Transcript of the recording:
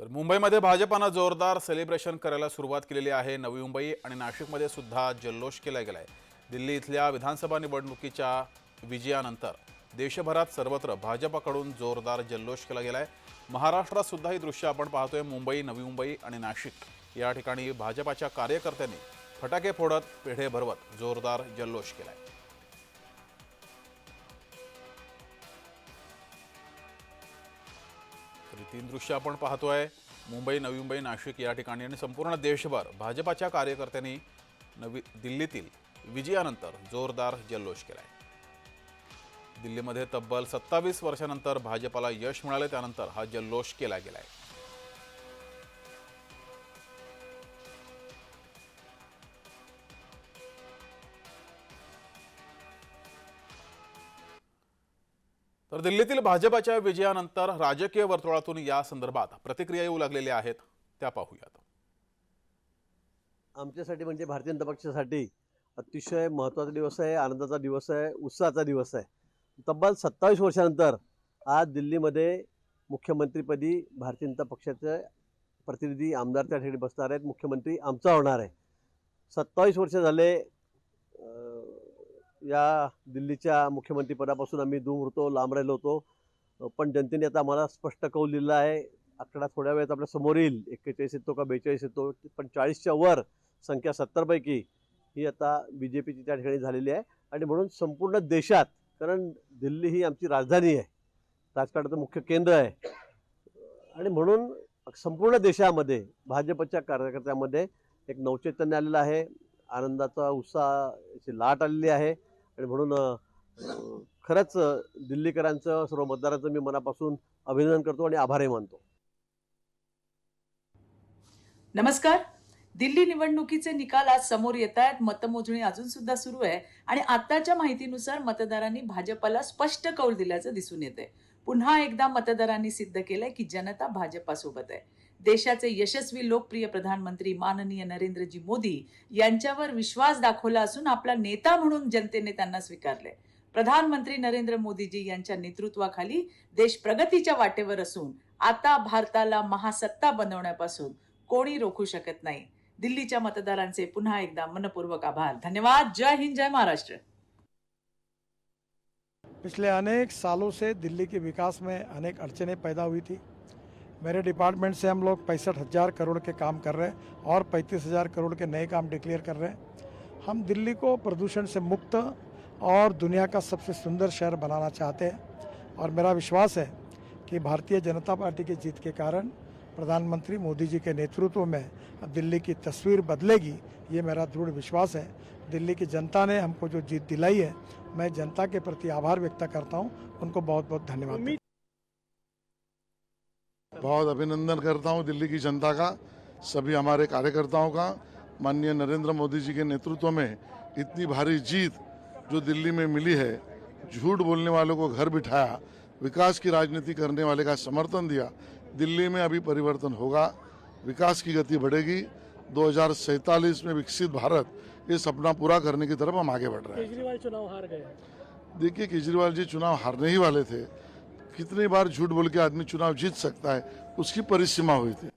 तर मुंबईमध्ये भाजपानं जोरदार सेलिब्रेशन करायला सुरुवात केलेली आहे. नवी मुंबई आणि नाशिकमध्ये सुद्धा जल्लोष केला गेलाय. दिल्ली इथल्या विधानसभा निवडणुकीच्या विजयानंतर देशभरात सर्वत्र भाजपाकडून जोरदार जल्लोष केला गेलाय. महाराष्ट्रात सुद्धा ही दृश्य आपण पाहतोय. मुंबई नवी मुंबई आणि नाशिक या ठिकाणी भाजपाच्या कार्यकर्त्यांनी फटाके फोडत पेढे भरवत जोरदार जल्लोष केला आहे ही तीन दृश्य आपण पाहतोय. मुंबई नवी मुंबई नाशिक या ठिकाणी आणि संपूर्ण देशभर भाजपाच्या कार्यकर्त्यांनी नवी दिल्लीतील विजयानंतर जोरदार जल्लोष केला आहे दिल्लीमध्ये तब्बल सत्तावीस वर्षानंतर भाजपाला यश मिळाले त्यानंतर हा जल्लोष केला गेलाय. तर दिल्लीतील भाजपाच्या विजयानंतर राजकीय वर्तुळातून या संदर्भात प्रतिक्रिया येऊ लागलेल्या आहेत. त्या पाहूयात. आमच्यासाठी म्हणजे भारतीय जनता पक्षासाठी अतिशय महत्त्वाचा दिवस आहे आनंदाचा दिवस आहे उत्साहाचा दिवस आहे. तब्बल सत्तावीस वर्षानंतर आज दिल्लीमध्ये मुख्यमंत्रीपदी भारतीय जनता पक्षाचे प्रतिनिधी आमदार त्या ठिकाणी बसणार आहेत. मुख्यमंत्री आमचा होणार आहे. सत्तावीस वर्ष झाले या दिल्लीच्या मुख्यमंत्रीपदापासून आम्ही दूर होतो लांब राहिलो होतो. पण जनतेने आता आम्हाला स्पष्ट कौल दिला आहे. आकडा थोड्या वेळात आपल्यासमोर येईल. एक्केचाळीस येतो का बेचाळीस येतो? पण चाळीसच्या वर संख्या सत्तरपैकी ही आता बी जे पीची त्या ठिकाणी झालेली आहे. आणि म्हणून संपूर्ण देशात कारण दिल्ली ही आमची राजधानी आहे. राजकारणाचं मुख्य केंद्र आहे. आणि म्हणून संपूर्ण देशामध्ये भाजपच्या कार्यकर्त्यामध्ये एक नवचैतन्य आलेलं आहे. आनंदाचा उत्साहाची लाट आलेली आहे. आणि म्हणून खरंच दिल्लीकरांचं सर्व मतदारांचं मी मनापासून अभिनंदन करतो आणि आभारही मानतो. नमस्कार. दिल्ली निवडणुकीचे निकाल आज समोर येत आहेत. मतमोजणी अजून सुद्धा सुरू आहे. आणि आताच्या माहितीनुसार मतदारांनी भाजपला स्पष्ट कौल दिल्याचं दिसून येते पुन्हा एकदा मतदारांनी सिद्ध केलंय की जनता भाजपासोबत आहे. देशाचे यशस्वी लोकप्रिय प्रधानमंत्री माननीय नरेंद्रजी मोदी यांच्यावर विश्वास दाखवला असून आपला नेता म्हणून जनतेने त्यांना स्वीकारले प्रधानमंत्री नरेंद्र मोदीजी यांच्या नेतृत्वाखाली देश प्रगतीच्या वाटेवर असून आता भारताला महासत्ता बनवण्यापासून कोणी रोखू शकत नाही. दिल्लीच्या मतदारांचे पुन्हा एकदा मनपूर्वक आभार. धन्यवाद. जय हिंद जय महाराष्ट्र. पिछले अनेक सालों से दिल्ली के विकास में अनेक अड़चनें पैदा हुई थी। मेरे डिपार्टमेंट से हम लोग पैंसठ हज़ार करोड़ के काम कर रहे हैं और पैंतीस हज़ार करोड़ के नए काम डिक्लेयर कर रहे हैं। हम दिल्ली को प्रदूषण से मुक्त और दुनिया का सबसे सुंदर शहर बनाना चाहते हैं और मेरा विश्वास है कि भारतीय जनता पार्टी की जीत के कारण प्रधानमंत्री मोदी जी के नेतृत्व में अब दिल्ली की तस्वीर बदलेगी ये मेरा दृढ़ विश्वास है। दिल्ली की जनता ने हमको जो जीत दिलाई है मैं जनता के प्रति आभार व्यक्त करता हूँ। उनको बहुत बहुत धन्यवाद बहुत अभिनंदन करता हूँ दिल्ली की जनता का सभी हमारे कार्यकर्ताओं का। माननीय नरेंद्र मोदी जी के नेतृत्व में इतनी भारी जीत जो दिल्ली में मिली है झूठ बोलने वालों को घर बिठाया विकास की राजनीति करने वाले का समर्थन दिया दिल्ली में अभी परिवर्तन होगा विकास की गति बढ़ेगी। दो में विकसित भारत ये सपना पूरा करने की तरफ़ हम आगे बढ़ रहे हैं। केजरीवाल चुनाव हार गए देखिए केजरीवाल जी चुनाव हारने ही वाले थे। कितनी बार झूठ बोल के आदमी चुनाव जीत सकता है उसकी परिसीमा हुई थी।